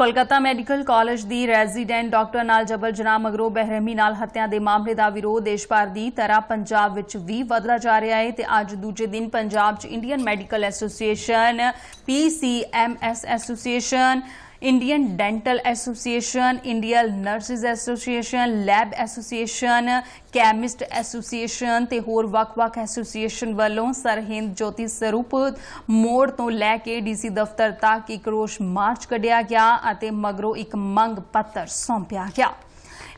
Kolkata medical college ਦੀ resident doctor ਨਾਲ ਜਬਰ ਜਨਾਹ ਮਗਰੋਂ ਬਹਿਰਮੀ ਨਾਲ ਹੱਤਿਆ ਦੇ ਮਾਮਲੇ ਦਾ ਵਿਰੋਧ ਦੇਸ਼ ਭਰ ਦੀ ਤਰ੍ਹਾਂ ਪੰਜਾਬ ਵਿੱਚ ਵੀ ਵਧਦਾ ਜਾ ਰਿਹਾ ਹੈ ਤੇ ਅੱਜ ਦੂਜੇ ਦਿਨ ਪੰਜਾਬ 'ਚ Indian medical association PCMS association Indian dental association Indian nurses association lab association chemist association ਤੇ ਹੋਰ ਵੱਖ-ਵੱਖ ਐਸੋਸੀਏਸ਼ਨ ਵੱਲੋਂ ਸਰਹਿੰਦ ਜੋਤੀ ਸਰੂਪ ਮੋੜ ਤੋਂ ਲੈ ਕੇ ਡੀਸੀ ਦਫ਼ਤਰ ਤੱਕ ਇੱਕ ਰੋਸ ਮਾਰਚ ਕੱਢਿਆ ਗਿਆ ਅਤੇ ਮਗਰੋਂ ਇੱਕ ਮੰਗ ਪੱਤਰ ਸੌਂਪਿਆ ਗਿਆ।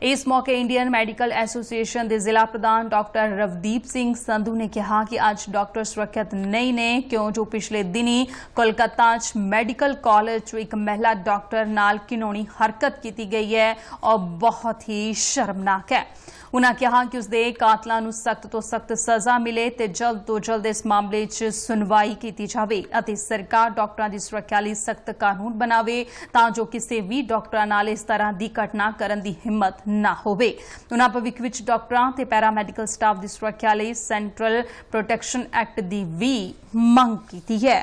ਇਸ ਮੌਕੇ ਇੰਡੀਅਨ ਮੈਡੀਕਲ ਐਸੋਸੀਏਸ਼ਨ ਦੇ ਜ਼ਿਲ੍ਹਾ ਪ੍ਰਧਾਨ ਡਾਕਟਰ ਰਵਦੀਪ ਸਿੰਘ ਸੰਧੂ ਨੇ ਕਿਹਾ ਕਿ ਅੱਜ ਡਾਕਟਰ ਸੁਰੱਖਿਅਤ ਨਹੀਂ ਨੇ, ਕਿਉਂ? ਜੋ ਪਿਛਲੇ ਦਿਨੀ ਕੋਲਕਾਤਾ 'ਚ ਮੈਡੀਕਲ ਕਾਲਜ 'ਚ ਇੱਕ ਮਹਿਲਾ ਡਾਕਟਰ ਨਾਲ ਕਿਨੋਣੀ ਹਰਕਤ ਕੀਤੀ ਗਈ ਹੈ ਔਰ ਬਹੁਤ ਹੀ ਸ਼ਰਮਨਾਕ ਹੈ। ਉਨ੍ਹਾਂ ਕਿਹਾ ਕਿ ਉਸਦੇ ਕਾਤਲਾਂ ਨੂੰ ਸਖਤ ਤੋਂ ਸਖਤ ਸਜ਼ਾ ਮਿਲੇ ਤੇ ਜਲਦ ਤੋਂ ਜਲਦ ਇਸ ਮਾਮਲੇ 'ਚ ਸੁਣਵਾਈ ਕੀਤੀ ਜਾਵੇ ਅਤੇ ਸਰਕਾਰ ਡਾਕਟਰਾਂ ਦੀ ਸੁਰੱਖਿਆ ਲਈ ਸਖਤ ਕਾਨੂੰਨ ਬਣਾਵੇ ਤਾਂ ਜੋ ਕਿਸੇ ਵੀ ਡਾਕਟਰਾਂ ਨਾਲ ਇਸ ਤਰ੍ਹਾਂ ਦੀ ਘਟਨਾ ਕਰਨ ਦੀ ਹਿੰਮਤ ਨਾ ਹੋਵੇ। ਉਨ੍ਹਾਂ ਭਵਿੱਖ ਵਿੱਚ ਡਾਕਟਰਾਂ ਤੇ ਪੈਰਾਮੈਡੀਕਲ ਸਟਾਫ ਦੀ ਸੁਰੱਖਿਆ ਲਈ ਸੈਂਟਰਲ ਪ੍ਰੋਟੈਕਸ਼ਨ ਐਕਟ ਦੀ ਵੀ ਮੰਗ ਕੀਤੀ ਹੈ।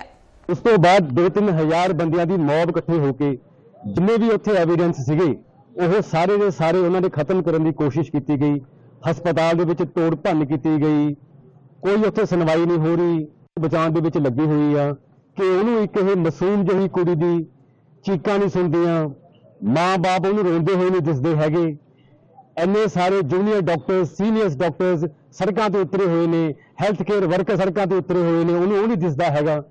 ਉਸ ਤੋਂ ਬਾਅਦ 2-3 ਬੰਦਿਆਂ ਦੀ ਮੌਬ ਇਕੱਠੇ ਹੋ ਕੇ ਜਿੰਨੇ ਵੀ ਉੱਥੇ ਐਵੀਡੈਂਸ ਸੀਗੇ, ਉਹ ਸਾਰੇ ਦੇ ਸਾਰੇ ਉਹਨਾਂ ਦੇ ਖਤਮ ਕਰਨ ਦੀ ਕੋਸ਼ਿਸ਼ ਕੀਤੀ ਗਈ। ਹਸਪਤਾਲ ਦੇ ਵਿੱਚ ਤੋੜ ਭੰਨ ਕੀਤੀ ਗਈ। ਕੋਈ ਉੱਥੇ ਸੁਣਵਾਈ ਨਹੀਂ ਹੋ ਰਹੀ, ਬਚਾਉਣ ਦੇ ਵਿੱਚ ਲੱਗੀ ਹੋਈ ਆ। ਕਿ ਉਹਨੂੰ ਇੱਕ ਇਹ ਮਾਸੂਮ ਜਿਹੀ ਕੁੜੀ ਦੀ ਚੀਕਾਂ ਨਹੀਂ ਸੁਣਦੀਆਂ, ਮਾਂ-ਬਾਪ ਉਹਨੂੰ ਰੋਂਦੇ ਹੋਏ ਨਹੀਂ ਦਿਸਦੇ ਹੈਗੇ। ਇੰਨੇ ਸਾਰੇ ਜੂਨੀਅਰ ਡਾਕਟਰ ਸੀਨੀਅਰਸ ਡਾਕਟਰਸ ਸੜਕਾਂ ਤੇ ਉਤਰੇ ਹੋਏ ਨੇ ਹੈਲਥ ਕੇਅਰ ਵਰਕਰ ਸੜਕਾਂ ਤੇ ਉਤਰੇ ਹੋਏ ਨੇ, ਉਹਨੂੰ ਉਹ ਨਹੀਂ ਦਿਸਦਾ ਹੈਗਾ।